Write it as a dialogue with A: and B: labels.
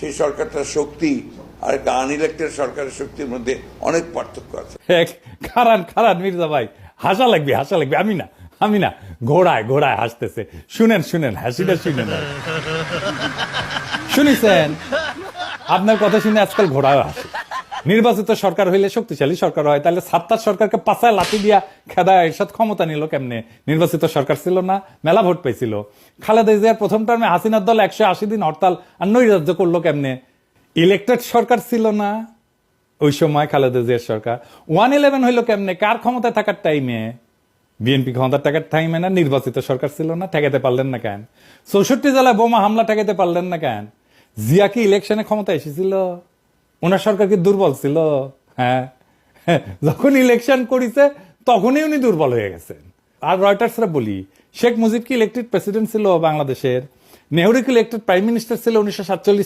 A: সেই সরকারটার শক্তি আর একটা আনইলেক্টেড সরকারের শক্তির মধ্যে অনেক পার্থক্য আছে।
B: খারান খারান, মির্জা ভাই, হাসা লাগবে হাসা লাগবে। আমি না আমি না, ঘোড়ায় ঘোড়ায় হাসতেছে। শুনেন শুনেন, হাসিটা শুনেন। শুনিছেন? আপনার কথা শুনে আজকাল ঘোড়ায় হাসে। নির্বাচিত সরকার হইলে শক্তিশালী সরকার হয়, তাহলে সাত্তার সরকারকে পাশায় লাঠি দিয়া খেদা এরশাদ ক্ষমতা নিল কেমনে? নির্বাচিত সরকার ছিল না, মেলা ভোট পেয়েছিল খালেদা জিয়ার প্রথম টার্মে হাসিনার দল একশো আশি দিন হরতাল আর নৈরাজ্য করল কেমনে? ইলেকটেড সরকার ছিল না ওই সময় খালেদা জিয়ার সরকার। ওয়ান ইলেভেন হইল কেমনে? কার ক্ষমতায় থাকার টাইমে বিএনপি ক্ষমতার টাকার টাইমে না নির্বাচিত সরকার ছিল না? ঠেকাতে পারলেন না কেন? চৌষট্টি জেলায় বোমা হামলা ঠেকাতে পারলেন না কেন? জিয়া কি ইলেকশনে ক্ষমতা এসেছিল? ওনার সরকার কি দুর্বল ছিল? হ্যাঁ। যখন ইলেকশন করিছে, তখনই উনি দুর্বল হয়ে গেছেন। আর রয়টার্সরা বলি, শেখ মুজিব কি ইলেকটেড প্রেসিডেন্ট ছিল বাংলাদেশের? নেহরু কি ইলেকটেড প্রাইম মিনিস্টার ছিল উনিশশো সাতচল্লিশ